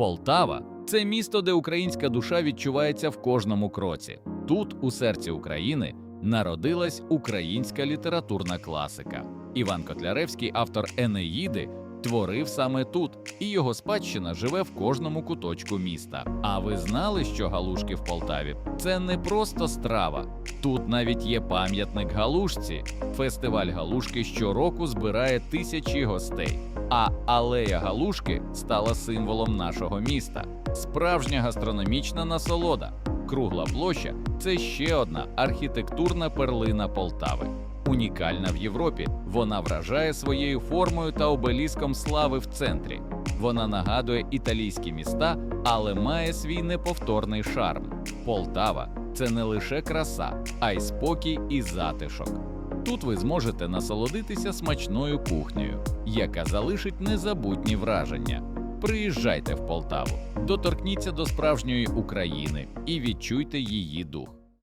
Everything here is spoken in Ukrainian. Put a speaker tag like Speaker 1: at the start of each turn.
Speaker 1: Полтава це місто, де українська душа відчувається в кожному кроці. Тут, у серці України, народилась українська літературна класика. Іван Котляревський, автор Енеїди, творив саме тут, і його спадщина живе в кожному куточку міста. А ви знали, що галушки в Полтаві це не просто страва. Тут навіть є пам'ятник галушці. Фестиваль галушки щороку збирає тисячі гостей. А алея галушки стала символом нашого міста. Справжня гастрономічна насолода. Кругла площа це ще одна архітектурна перлина Полтави. Унікальна в Європі, вона вражає своєю формою та обеліском слави в центрі. Вона нагадує італійські міста, але має свій неповторний шарм. Полтава це не лише краса, а й спокій і затишок. Тут ви зможете насолодитися смачною кухнею, яка залишить незабутні враження. Приїжджайте в Полтаву, доторкніться до справжньої України і відчуйте її дух.